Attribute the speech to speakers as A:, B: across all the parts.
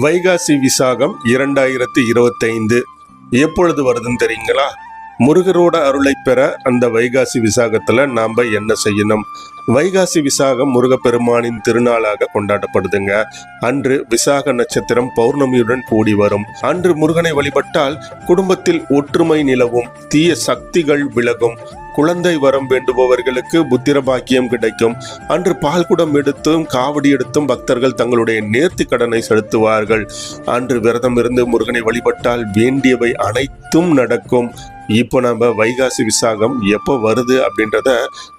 A: வைகாசி விசாகம் இரண்டாயிரத்தி இருபத்தைந்து. எப்பொழுது வருதுன்னு தெரியுங்களா? முருகரோட அருளை பெற அந்த வைகாசி விசாகத்துல நாம என்ன செய்யணும்? வைகாசி விசாகம் முருகப்பெருமானின் திருநாளாக கொண்டாடப்படுதுங்க. அன்று விசாக நட்சத்திரம் பௌர்ணமியுடன் கூடி வரும். அன்று முருகனை வழிபட்டால் குடும்பத்தில் ஒற்றுமை நிலவும் தீய சக்திகள் விலகும். குழந்தை வரம் வேண்டுபவர்களுக்கு புத்திர பாக்கியம் கிடைக்கும். அன்று பால்குடம் எடுத்தும் காவடி எடுத்தும் பக்தர்கள் தங்களுடைய நேர்த்தி கடனை செலுத்துவார்கள். அன்று விரதம் இருந்து முருகனை வழிபட்டால் வேண்டியவை அனைத்தும் நடக்கும். இப்போ நம்ம வைகாசி விசாகம் எப்போ வருது அப்படின்றத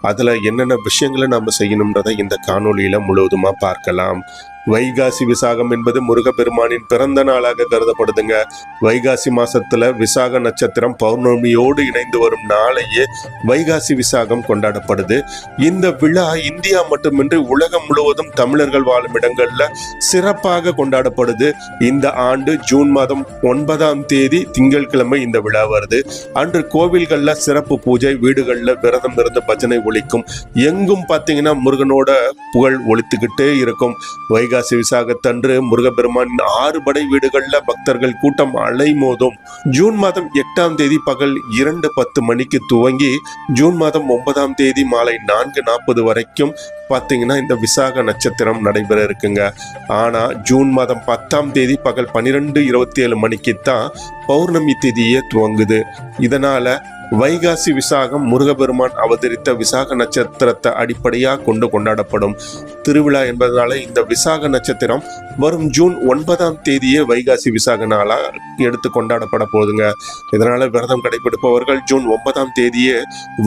A: அதில் என்னென்ன விஷயங்களை நம்ம செய்யணுன்றதை இந்த காணொலியில் முழுவதுமாக பார்க்கலாம். வைகாசி விசாகம் என்பது முருகப்பெருமானின் பிறந்த நாளாக கருதப்படுதுங்க. வைகாசி மாசத்துல விசாக நட்சத்திரம் பௌர்ணமியோடு இணைந்து வரும் நாளையே வைகாசி விசாகம் கொண்டாடப்படுது. இந்த விழா இந்தியா மட்டுமின்றி உலகம் முழுவதும் தமிழர்கள் வாழும் இடங்கள்ல சிறப்பாக கொண்டாடப்படுது. இந்த ஆண்டு ஜூன் மாதம் ஒன்பதாம் தேதி திங்கட்கிழமை இந்த விழா வருது. அன்று கோவில்கள்ல சிறப்பு பூஜை வீடுகள்ல விரதம் இருந்து பஜனை ஒழிக்கும் எங்கும் பார்த்தீங்கன்னா முருகனோட புகழ் ஒழித்துக்கிட்டே இருக்கும். வைகாசி விசாகத்தன்று முருகப்பெருமான் ஆறு படை வீடுகளில் பக்தர்கள் கூட்டம் அலைமோதும். ஜூன் மாதம் எட்டாம் தேதி பகல் இரண்டு பத்து மணிக்கு துவங்கி ஜூன் மாதம் ஒன்பதாம் தேதி மாலை நான்கு நாற்பது வரைக்கும் பார்த்தீங்கன்னா இந்த விசாக நட்சத்திரம் நடைபெற இருக்குங்க. ஆனால் ஜூன் மாதம் பத்தாம் தேதி பகல் பன்னிரெண்டு இருபத்தி ஏழு மணிக்கு தான் பௌர்ணமி திதியே துவங்குது. இதனால வைகாசி விசாகம் முருகபெருமான் அவதரித்த விசாக நட்சத்திரத்தை அடிப்படையாக கொண்டு கொண்டாடப்படும் திருவிழா என்பதனால இந்த விசாக நட்சத்திரம் வரும் ஜூன் ஒன்பதாம் தேதியே வைகாசி விசாக நாளா எடுத்து கொண்டாடப்பட போகுதுங்க. இதனால விரதம் கடைபிடிப்பவர்கள் ஜூன் ஒன்பதாம் தேதியே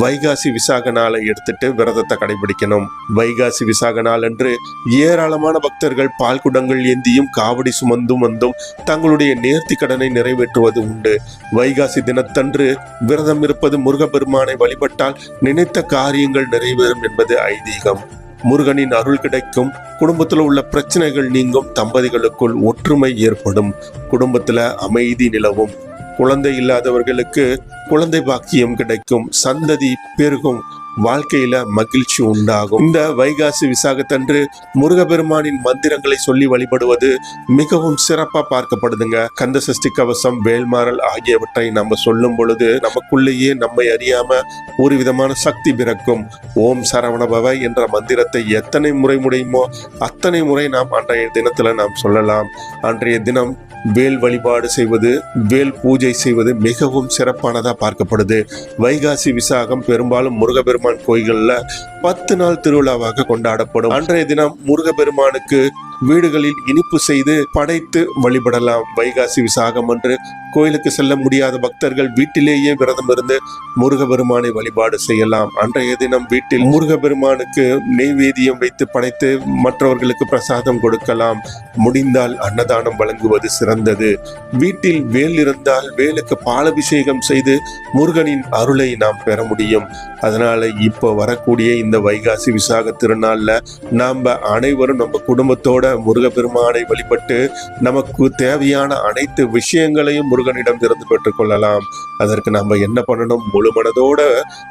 A: வைகாசி விசாக நாளை எடுத்துட்டு விரதத்தை கடைபிடிக்கணும். வைகாசி விசாக நாள் அன்று ஏராளமான பக்தர்கள் பால் குடங்கள் ஏந்தியும் காவடி சுமந்தும் வந்தும் தங்களுடைய நேர்த்தி கடனை நிறைவேற்றுவது உண்டு. வைகாசி தினத்தன்று விரதம் இருப்பது முருகப்பெருமானை வழிபட்டால் நினைத்த காரியங்கள் நிறைவேறும் என்பது ஐதீகம். முருகனின் அருள் கிடைக்கும். குடும்பத்தில் உள்ள பிரச்சனைகள் நீங்கும். தம்பதிகளுக்குள் ஒற்றுமை ஏற்படும். குடும்பத்துல அமைதி நிலவும். குழந்தை இல்லாதவர்களுக்கு குழந்தை பாக்கியம் கிடைக்கும். சந்ததி பெருகும். வாழ்க்கையில மகிழ்ச்சி உண்டாகும். இந்த வைகாசி விசாகத்தன்று முருகபெருமானின் மந்திரங்களை சொல்லி வழிபடுவது மிகவும் சிறப்பா பார்க்கப்படுதுங்க. கந்த சஷ்டி கவசம் வேல்மாறல் ஆகியவற்றை நம்ம சொல்லும் பொழுது நமக்குள்ளேயே நம்மை அறியாம ஒரு விதமான சக்தி பிறக்கும். ஓம் சரவணபவ என்ற மந்திரத்தை எத்தனை முறை முடியுமோ அத்தனை முறை நாம் அன்றைய தினத்தில் நாம் சொல்லலாம். அன்றைய தினம் வேல் வழிபாடு செய்வது வேல் பூஜை செய்வது மிகவும் சிறப்பானதாக பார்க்கப்படுது. வைகாசி விசாகம் பெரும்பாலும் முருகப்பெருமான் கோயில்கள்ல பத்து நாள் திருவிழாவாக கொண்டாடப்படும். அன்றைய தினம் முருகப்பெருமானுக்கு வீடுகளில் இனிப்பு செய்து படைத்து வழிபடலாம். வைகாசி விசாகம் அன்று கோயிலுக்கு செல்ல முடியாத பக்தர்கள் வீட்டிலேயே விரதம் இருந்து முருகபெருமானை வழிபாடு செய்யலாம். அன்றைய தினம் வீட்டில் முருகபெருமானுக்கு நெய்வேதியம் வைத்து படைத்து மற்றவர்களுக்கு பிரசாதம் கொடுக்கலாம். முடிந்தால் அன்னதானம் வழங்குவது சிறந்தது. வீட்டில் வேல் இருந்தால் வேலுக்கு பாலபிஷேகம் செய்து முருகனின் அருளை நாம் பெற முடியும். அதனால இப்போ வரக்கூடிய இந்த வைகாசி விசாக திருநாளில் நாம் அனைவரும் நம்ம குடும்பத்தோட முருகப்பெருமானை வழிபட்டு நமக்கு தேவையான அனைத்து விஷயங்களையும் முருகனிடம் இருந்து பெற்றுக்கொள்ளலாம் அதற்கு நம்ம என்ன பண்ணணும்? முழு மனதோட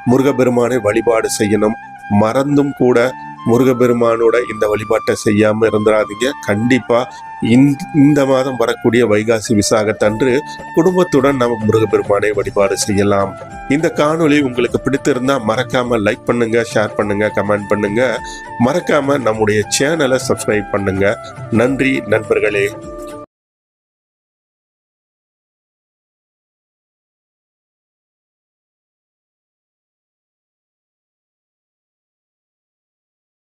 A: முருகப்பெருமானை வழிபாடு செய்யணும். மறந்தும் கூட முருகப்பெருமானோட இந்த வழிபாட்டை செய்யாமல் இருந்துடாதீங்க கண்டிப்பாக இந்த மாதம் வரக்கூடிய வைகாசி விசாகத்தன்று குடும்பத்துடன் நம்ம முருகப்பெருமானை வழிபாடு செய்யலாம். இந்த காணொளி உங்களுக்கு பிடித்திருந்தா மறக்காம லைக் பண்ணுங்க ஷேர் பண்ணுங்க கமெண்ட் பண்ணுங்க. மறக்காம நம்முடைய சேனலை சப்ஸ்கிரைப் பண்ணுங்க. நன்றி நண்பர்களே.